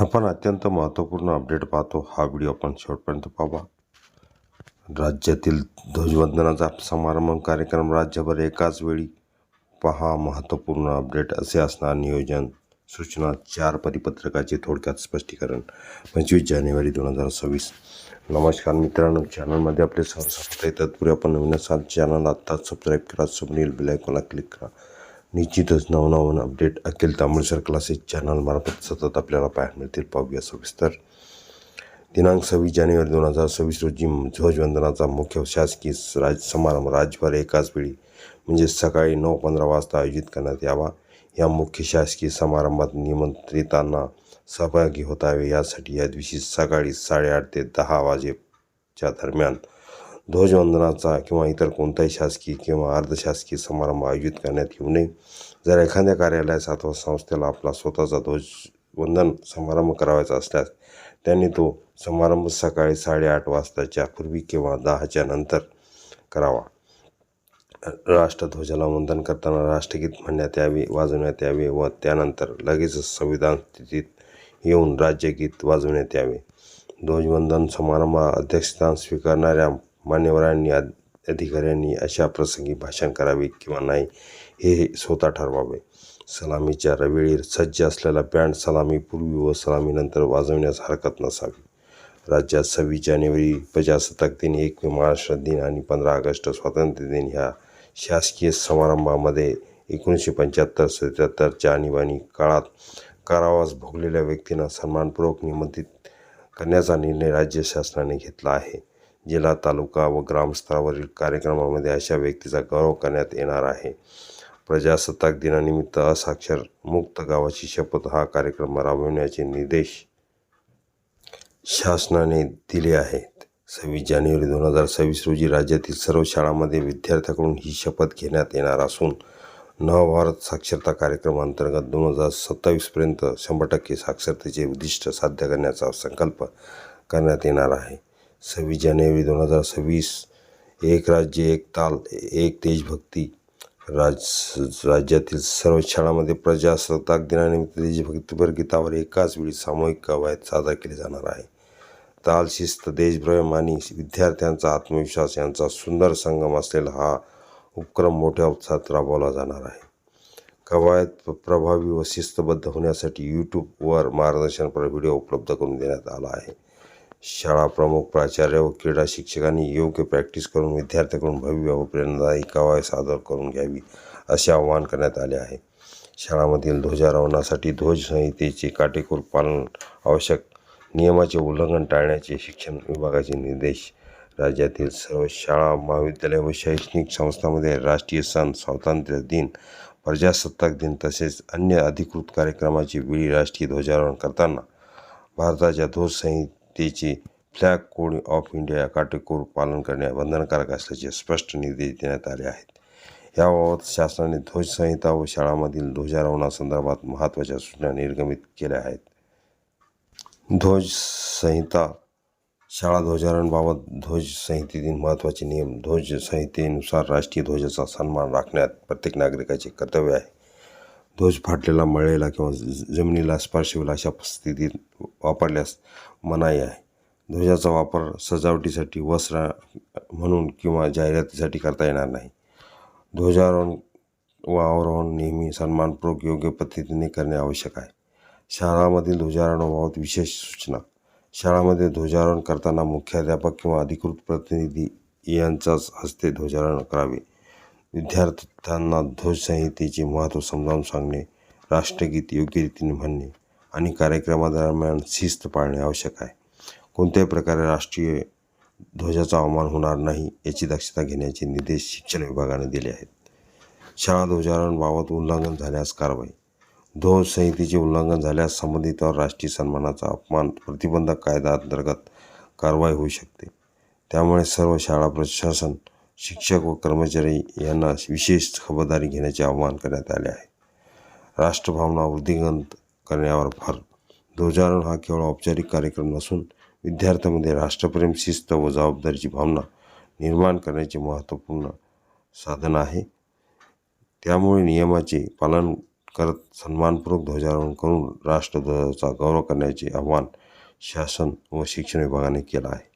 आपण अत्यंत महत्त्वपूर्ण अपडेट पाहतो. हा व्हिडिओ आपण शेवटपर्यंत पाहा. राज्यातील ध्वजवंदनाचा समारंभ कार्यक्रम राज्यभर एकाच वेळी पहा. महत्त्वपूर्ण अपडेट असे असणार. नियोजन सूचना चार परिपत्रकाचे थोडक्यात स्पष्टीकरण. पंचवीस जानेवारी दोन हजार सव्वीस. नमस्कार मित्रांनो. चॅनलमध्ये आपले सहर्ष आहे. तत्पूर्वी आपण नवीन असाल चॅनल आत्ताच सबस्क्राईब करा. समोरील बेलायकॉनला क्लिक करा. निश्चितच नवनवन अपडेट अखिल तांबळसर क्लासेस चॅनलमार्फत सतत आपल्याला पाहायला मिळतील. पाहूया सविस्तर. दिनांक सव्वीस जानेवारी दोन हजार सव्वीस रोजी ध्वजवंदनाचा मुख्य शासकीय राज समारंभ राज्यभर एकाच वेळी म्हणजे सकाळी नऊ पंधरा वाजता आयोजित करण्यात यावा. या मुख्य शासकीय समारंभात निमंत्रितांना सहभागी होतावे यासाठी या दिवशी सकाळी साडेआठ ते दहा वाजेच्या दरम्यान ध्वजवंदनाचा किंवा इतर कोणताही शासकीय किंवा अर्धशासकीय समारंभ आयोजित करण्यात येऊ नये. जर एखाद्या कार्यालयास अथवा संस्थेला आपला स्वतःचा ध्वजवंदन समारंभ करावायचा असल्यास त्यांनी तो समारंभ सकाळी साडेआठ वाजताच्या पूर्वी किंवा दहाच्या नंतर करावा. राष्ट्रध्वजाला वंदन करताना राष्ट्रगीत म्हणण्यात यावे वाजवण्यात यावे व त्यानंतर लगेचच संविधान स्थितीत येऊन राज्यगीत वाजवण्यात यावे. ध्वजवंदन समारंभ अध्यक्षस्थान स्वीकारणाऱ्या मान्यवरांनी अधिकाऱ्यांनी अशा प्रसंगी भाषण करावे किंवा नाही हे स्वतः ठरवावे. सलामीच्या वेळी सज्ज असलेला बँड सलामी पूर्वी व सलामीनंतर वाजवण्यास हरकत नसावी. राज्यात सव्वीस जानेवारी प्रजासत्ताक दिन एक मे महाराष्ट्र दिन आणि पंधरा ऑगस्ट स्वातंत्र्य दिन ह्या शासकीय समारंभामध्ये एकोणीसशे पंच्याहत्तर सत्याहत्तरच्या आणीबाणी काळात कारावास भोगलेल्या व्यक्तींना सन्मानपूर्वक निमंत्रित करण्याचा निर्णय राज्य शासनाने घेतला आहे. जिल्हा तालुका व ग्रामस्तरावरील कार्यक्रमामध्ये अशा व्यक्तीचा गौरव करण्यात येणार आहे. प्रजासत्ताक दिनानिमित्त असाक्षर मुक्त गावाची शपथ हा कार्यक्रम राबविण्याचे निर्देश शासनाने दिले आहेत. सव्वीस जानेवारी दोन हजार सव्वीस रोजी राज्यातील सर्व शाळांमध्ये विद्यार्थ्यांकडून ही शपथ घेण्यात येणार असून नवभारत साक्षरता कार्यक्रमांतर्गत दोन हजार सत्तावीसपर्यंत शंभर टक्के साक्षरतेचे उद्दिष्ट साध्य करण्याचा संकल्प करण्यात येणार आहे. सव्वीस जानेवारी दोन हजार सव्वीस. एक राज्य एक ताल एक देशभक्ती. राज राज्यातील सर्व शाळांमध्ये प्रजासत्ताक दिनानिमित्त देशभक्तीपर गीतावर एकाच वेळी सामूहिक कवायत साजरा केली जाणार आहे. ताल शिस्त देशप्रेम आणि विद्यार्थ्यांचा आत्मविश्वास यांचा सुंदर संगम असलेला हा उपक्रम मोठ्या उत्साहात राबवला जाणार आहे. कवायत प्रभावी व शिस्तबद्ध होण्यासाठी यूट्यूबवर मार्गदर्शनपर व्हिडिओ उपलब्ध करून देण्यात आला आहे. शाळा प्रमुख प्राचार्य व क्रीडा शिक्षकांनी योग्य प्रॅक्टिस करून विद्यार्थ्यांकडून भव्य व प्रेरणादायी कवाय सादर करून घ्यावी असे आवाहन करण्यात आले आहे. शाळामधील ध्वजारोहणासाठी ध्वज संहितेचे काटेकोर पालन आवश्यक नियमाचे उल्लंघन टाळण्याचे शिक्षण विभागाचे निर्देश. राज्यातील सर्व शाळा महाविद्यालय व शैक्षणिक संस्थांमध्ये राष्ट्रीय सण स्वातंत्र्य दिन प्रजासत्ताक दिन तसेच अन्य अधिकृत कार्यक्रमाची वेळी राष्ट्रीय ध्वजारोहण करताना भारताच्या ध्वज संहितेचे फ्लॅग कोड ऑफ इंडिया काटेकोर पालन करणे बंधनकारक असल्याचे स्पष्ट निर्देश देण्यात आले आहेत. याबाबत शासनाने ध्वज संहिता व शाळांमधील ध्वजारोहणासंदर्भात महत्त्वाच्या सूचना निर्गमित केल्या आहेत. ध्वज संहिता शाळा ध्वजारोहणबाबत ध्वज संहितेतील महत्त्वाचे नियम ध्वज संहितेनुसार राष्ट्रीय ध्वजाचा सन्मान राखण्यात प्रत्येक नागरिकाचे कर्तव्य आहे. ध्वज फाटलेला मळलेला किंवा ज- जमिनीला स्पर्श होईल अशा स्थितीत वापरल्यास मनाई आहे. ध्वजाचा वापर सजावटीसाठी वस्त्र म्हणून किंवा जाहिरातीसाठी करता येणार नाही. ध्वजारोहण व अवरोहण नेहमी सन्मानपूर्वक योग्य पद्धतीने करणे आवश्यक आहे. शाळामधील ध्वजारोहणाबाबत विशेष सूचना. शाळामध्ये ध्वजारोहण करताना मुख्याध्यापक किंवा अधिकृत प्रतिनिधी यांच्याच हस्ते ध्वजारोहण करावे. विद्यार्थ्यांना ध्वज संहितेचे महत्त्व समजावून सांगणे राष्ट्रगीत योग्य रीतीने म्हणणे आणि कार्यक्रमादरम्यान शिस्त पाळणे आवश्यक आहे. कोणत्याही प्रकारे राष्ट्रीय ध्वजाचा अवमान होणार नाही याची दक्षता घेण्याचे निर्देश शिक्षण विभागाने दिले आहेत. शाळा ध्वजारोहणाबाबत उल्लंघन झाल्यास कारवाई. ध्वज संहितेचे उल्लंघन झाल्यास संबंधितावर राष्ट्रीय सन्मानाचा अपमान प्रतिबंधक कायदा अंतर्गत कारवाई होऊ शकते. त्यामुळे सर्व शाळा प्रशासन शिक्षक व कर्मचारी यांना विशेष खबरदारी घेण्याचे आवाहन करण्यात आले आहे. राष्ट्रभावना वृद्धिंगत करण्यावर भर. ध्वजारोहण हा केवळ औपचारिक कार्यक्रम नसून विद्यार्थ्यांमध्ये राष्ट्रप्रेम शिस्त व जबाबदारीची भावना निर्माण करण्याचे महत्त्वपूर्ण साधन आहे. त्यामुळे नियमाचे पालन करत सन्मानपूर्वक ध्वजारोहण करून राष्ट्रध्वजाचा गौरव करण्याचे आवाहन शासन व शिक्षण विभागाने केलं आहे.